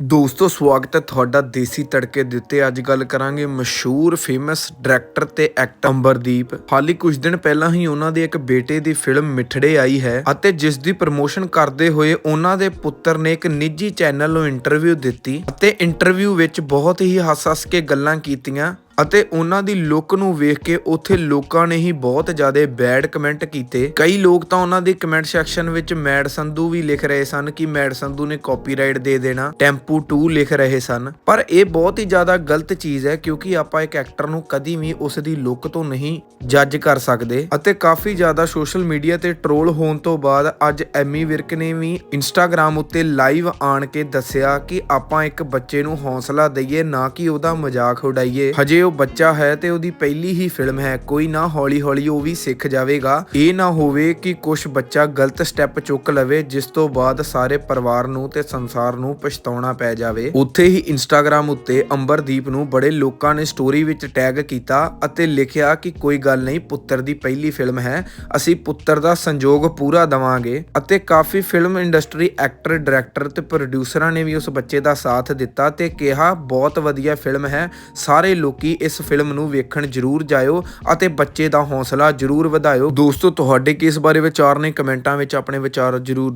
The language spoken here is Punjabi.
ਦੋਸਤੋ, ਸਵਾਗਤ ਹੈ ਤੁਹਾਡਾ ਦੇਸੀ ਤੜਕੇ ਦੇ ਉੱਤੇ। ਅੱਜ ਗੱਲ ਕਰਾਂਗੇ ਮਸ਼ਹੂਰ ਫੇਮਸ ਡਾਇਰੈਕਟਰ ਤੇ ਐਕਟਰ ਅੰਬਰਦੀਪ। ਹਾਲੀ ਕੁਝ ਦਿਨ ਪਹਿਲਾਂ ਹੀ ਉਹਨਾਂ ਦੇ ਇੱਕ ਬੇਟੇ ਦੀ ਫਿਲਮ ਮਿੱਠੜੇ ਆਈ ਹੈ ਅਤੇ ਜਿਸ ਦੀ ਪ੍ਰਮੋਸ਼ਨ ਕਰਦੇ ਹੋਏ ਉਹਨਾਂ ਦੇ ਪੁੱਤਰ ਨੇ ਇੱਕ ਨਿੱਜੀ ਚੈਨਲ ਨੂੰ ਇੰਟਰਵਿਊ ਦਿੱਤੀ ਅਤੇ ਇੰਟਰਵਿਊ ਵਿੱਚ ਬਹੁਤ ਹੀ ਹੱਸ-ਹੱਸ ਕੇ ਗੱਲਾਂ ਕੀਤੀਆਂ। ਅਤੇ ਉਹਨਾਂ ਦੀ ਲੁੱਕ ਨੂੰ ਵੇਖ ਕੇ ਉੱਥੇ ਲੋਕਾਂ ਨੇ ਹੀ ਬਹੁਤ ਜ਼ਿਆਦਾ ਬੈਡ ਕਮੈਂਟ ਕੀਤੇ। ਕਈ ਲੋਕ ਤਾਂ ਉਹਨਾਂ ਦੇ ਕਮੈਂਟ ਸੈਕਸ਼ਨ ਵਿੱਚ ਮੈਡ ਸੰਧੂ ਵੀ ਲਿਖ ਰਹੇ ਸਨ ਕਿ ਮੈਡ ਸੰਧੂ ਨੇ ਕਾਪੀਰਾਈਟ ਦੇ ਦੇਣਾ, ਟੈਂਪੂ 2 ਲਿਖ ਰਹੇ ਸਨ। ਪਰ ਇਹ ਬਹੁਤ ਹੀ ਜ਼ਿਆਦਾ ਗਲਤ ਚੀਜ਼ ਹੈ ਕਿਉਂਕਿ ਆਪਾਂ ਇੱਕ ਐਕਟਰ ਨੂੰ ਕਦੀ ਵੀ ਉਸ ਦੀ ਲੁੱਕ ਤੋਂ ਨਹੀਂ ਜੱਜ ਕਰ ਸਕਦੇ। ਅਤੇ ਕਾਫੀ ਜ਼ਿਆਦਾ ਸੋਸ਼ਲ ਮੀਡੀਆ ਤੇ ਟ੍ਰੋਲ ਹੋਣ ਤੋਂ ਬਾਅਦ ਅੱਜ ਐਮੀ ਵਿਰਕ ਨੇ ਵੀ ਇੰਸਟਾਗ੍ਰam ਉੱਤੇ ਲਾਈਵ ਆਣ ਕੇ ਦੱਸਿਆ ਕਿ ਆਪਾਂ ਇੱਕ ਬੱਚੇ ਨੂੰ ਹੌਸਲਾ ਦਈਏ, ਨਾ ਕਿ ਉਹਦਾ ਮਜ਼ਾਕ ਉਡਾਈਏ। ਹਜੇ ਉਹ ਬੱਚਾ ਹੈ ਤੇ ਉਹਦੀ ਪਹਿਲੀ ਹੀ ਫਿਲਮ ਹੈ। ਕੋਈ ਨਾ ਹੌਲੀ ਹੌਲੀ ਉਹ ਵੀ ਸਿੱਖ ਜਾਵੇਗਾ। ਇਹ ਨਾ ਹੋਵੇ ਕਿ ਕੁਝ ਬੱਚਾ ਗਲਤ ਸਟੈਪ ਚੁੱਕ ਲਵੇ, ਜਿਸ ਤੋਂ ਬਾਅਦ ਸਾਰੇ ਪਰਿਵਾਰ ਨੂੰ ਤੇ ਸੰਸਾਰ ਨੂੰ ਪਛਤਾਉਣਾ ਪੈ ਜਾਵੇ। ਉੱਥੇ ਹੀ ਇੰਸਟਾਗ੍ਰam ਉੱਤੇ ਅੰਬਰਦੀਪ ਨੂੰ ਬੜੇ ਲੋਕਾਂ ਨੇ ਸਟੋਰੀ ਵਿੱਚ ਟੈਗ ਕੀਤਾ ਅਤੇ ਲਿਖਿਆ ਕਿ ਕੋਈ ਗੱਲ ਨਹੀਂ, ਪੁੱਤਰ ਦੀ ਪਹਿਲੀ ਫਿਲਮ ਹੈ। ਅਸੀਂ ਪੁੱਤਰ ਦਾ ਸੰਯੋਗ ਪੂਰਾ ਦਵਾਂਗੇ ਅਤੇ ਕਾਫੀ ਫਿਲਮ ਇੰਡਸਟਰੀ ਐਕਟਰ ਡਾਇਰੈਕਟਰ ਤੇ ਪ੍ਰੋਡਿਊਸਰਾਂ ਨੇ ਵੀ ਉਸ ਬੱਚੇ ਦਾ ਸਾਥ ਦਿੱਤਾ ਤੇ ਕਿਹਾ, ਬਹੁਤ ਵਧੀਆ ਫਿਲਮ ਹੈ। ਸਾਰੇ ਲੋਕੀ ਇਸ ਫਿਲਮ ਨੂੰ ਵੇਖਣ ਜਰੂਰ ਜਾਇਓ ਅਤੇ ਬੱਚੇ ਦਾ ਹੌਸਲਾ ਜਰੂਰ ਵਧਾਇਓ। ਦੋਸਤੋ, ਤੁਹਾਡੇ ਕੀ ਇਸ ਬਾਰੇ ਵਿਚਾਰ ਨੇ ਕਮੈਂਟਾਂ ਵਿੱਚ ਆਪਣੇ ਵਿਚਾਰ ਜਰੂਰ